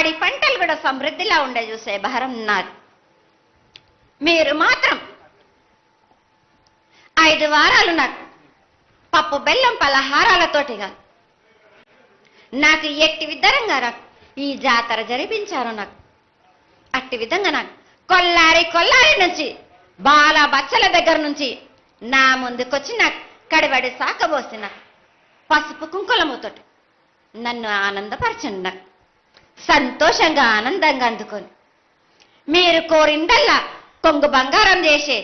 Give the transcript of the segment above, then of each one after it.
వాడి పంటలు కూడా సమృద్ధిలా ఉండే చూసే భారం ఉన్నారు మీరు మాత్రం ఐదు వారాలు నాకు పప్పు బెల్లం పలహారాలతోటి కాదు. నాకు ఎట్టి విధంగా నాకు ఈ జాతర జరిపించారు నాకు. అట్టి విధంగా నాకు కొల్లారి కొల్లారి నుంచి బాల బచ్చల దగ్గర నుంచి నా ముందుకొచ్చి నాకు కడిబడి సాకబోసిన పసుపు కుంకులముతోటి నన్ను ఆనందపరచండి నాకు. సంతోషంగా ఆనందంగా అందుకొని. మీరు కోరిందల్లా కొంగు బంగారం చేసే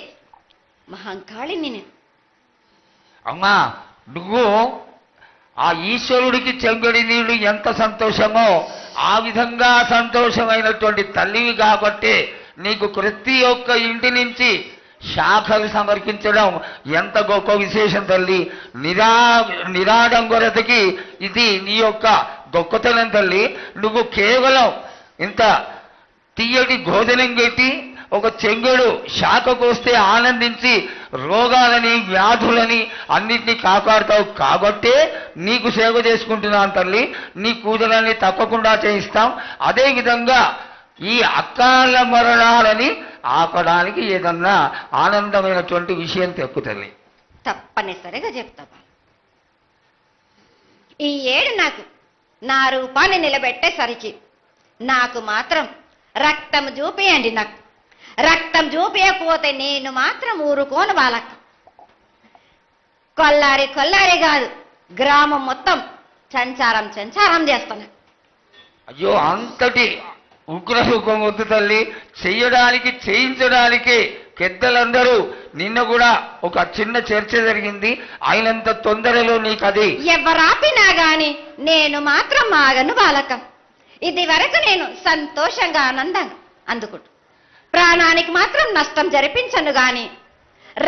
మహంకాళిని నేను. అమ్మా నువ్వు ఆ ఈశ్వరుడికి చెంగుడి నీళ్ళు ఎంత సంతోషమో ఆ విధంగా సంతోషమైనటువంటి తల్లివి కాబట్టి నీకు ప్రతి ఒక్క ఇంటి నుంచి శాఖలు సమర్పించడం. ఎంత గొప్ప విశేషం తల్లి. నిరా నిరాడంబరతకి ఇది నీ యొక్క గొప్పతనం తల్లి. నువ్వు కేవలం ఇంత తీయటి భోజనం పెట్టి ఒక చెంగుడు శాఖకు వస్తే ఆనందించి రోగాలని వ్యాధులని అన్నిటినీ కాపాడుతావు కాబట్టే నీకు సేవ చేసుకుంటున్నాను తల్లి. నీ కూతురని తప్పకుండా చేయిస్తాం. అదేవిధంగా ఈ అకాల మరణాలని ఆపడానికి ఏదన్నా ఆనందమైనటువంటి విషయం తల్లి. తప్పనిసరిగా చెప్తా బాలు. ఈ ఏడు నాకు నా రూపాన్ని నిలబెట్టేసరికి నాకు మాత్రం రక్తం చూపియండి నాకు. రక్తం చూపించకపోతే నేను మాత్రం ఊరుకోను వాళ్ళక్క కొల్లారి కొల్లారి కాదు గ్రామం మొత్తం సంచారం సంచారం చేస్తాను. అయ్యో అంతటి ఉగ్రసుఖం వద్దు తల్లి చెయ్యడానికి చేయించడానికి పెద్దలందరూ నిన్న కూడా ఒక చిన్న చర్చ జరిగింది. అయినంత తొందరలో నీకు అది ఎవరాపినా గాని నేను మాత్రం ఆగను బాలకం. ఇది వరకు నేను సంతోషంగా ఆనందంగా అందుకుంటు ప్రాణానికి మాత్రం నష్టం జరిపించను గాని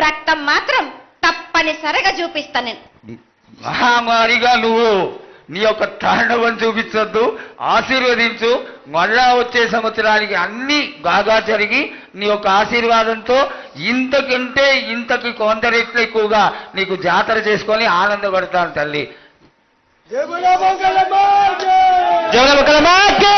రక్తం మాత్రం తప్పనిసరిగా చూపిస్తా నేను. మహామారిగా నువ్వు నీ యొక్క తాండవం చూపించొద్దు ఆశీర్వదించు మళ్ళా వచ్చే సంవత్సరానికి అన్ని బాగా జరిగి నీ యొక్క ఆశీర్వాదంతో ఇంతకంటే ఇంతకి కొంత రెట్లు ఎక్కువగా నీకు జాతర చేసుకొని ఆనందపడతాను తల్లి జయ